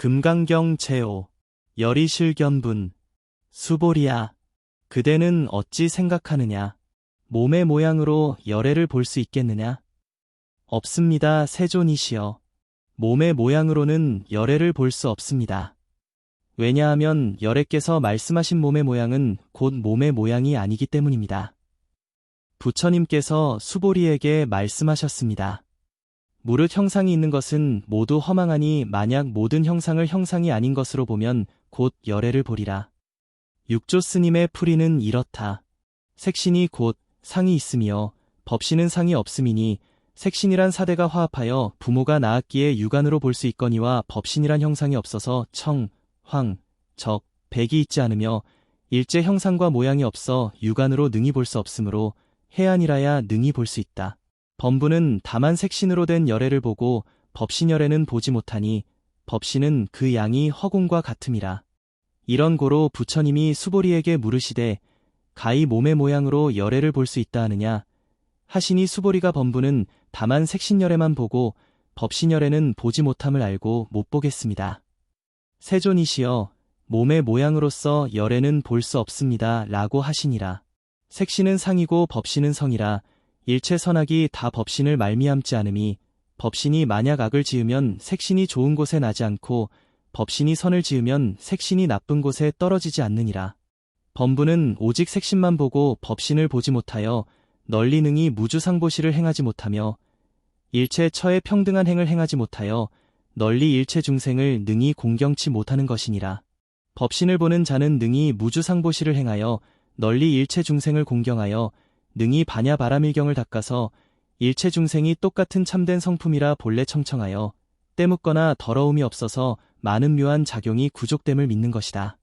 금강경 제오 열이실견분 수보리야 그대는 어찌 생각하느냐 몸의 모양으로 열애를 볼 수 있겠느냐 없습니다 세존이시여 몸의 모양으로는 열애를 볼 수 없습니다. 왜냐하면 열애께서 말씀하신 몸의 모양은 곧 몸의 모양이 아니기 때문입니다. 부처님께서 수보리에게 말씀하셨습니다. 무릇 형상이 있는 것은 모두 허망하니 만약 모든 형상을 형상이 아닌 것으로 보면 곧 열애를 보리라. 육조 스님의 풀이는 이렇다. 색신이 곧 상이 있으며 법신은 상이 없음이니 색신이란 사대가 화합하여 부모가 낳았기에 육안으로 볼 수 있거니와 법신이란 형상이 없어서 청, 황, 적, 백이 있지 않으며 일제 형상과 모양이 없어 육안으로 능히 볼 수 없으므로 해안이라야 능히 볼 수 있다. 범부는 다만 색신으로 된 열애를 보고 법신열애는 보지 못하니 법신은 그 양이 허공과 같음이라. 이런 고로 부처님이 수보리에게 물으시되 가히 몸의 모양으로 열애를 볼 수 있다 하느냐 하시니 수보리가 범부는 다만 색신열애만 보고 법신열애는 보지 못함을 알고 못 보겠습니다. 세존이시여 몸의 모양으로서 열애는 볼 수 없습니다 라고 하시니라. 색신은 상이고 법신은 성이라 일체 선악이 다 법신을 말미암지 않음이 법신이 만약 악을 지으면 색신이 좋은 곳에 나지 않고 법신이 선을 지으면 색신이 나쁜 곳에 떨어지지 않느니라. 범부는 오직 색신만 보고 법신을 보지 못하여 널리 능히 무주상보시를 행하지 못하며 일체 처에 평등한 행을 행하지 못하여 널리 일체 중생을 능히 공경치 못하는 것이니라. 법신을 보는 자는 능히 무주상보시를 행하여 널리 일체 중생을 공경하여 반야 바라밀경을 닦아서 일체 중생이 똑같은 참된 성품이라 본래 청청하여 때묻거나 더러움이 없어서 많은 묘한 작용이 구족됨을 믿는 것이다.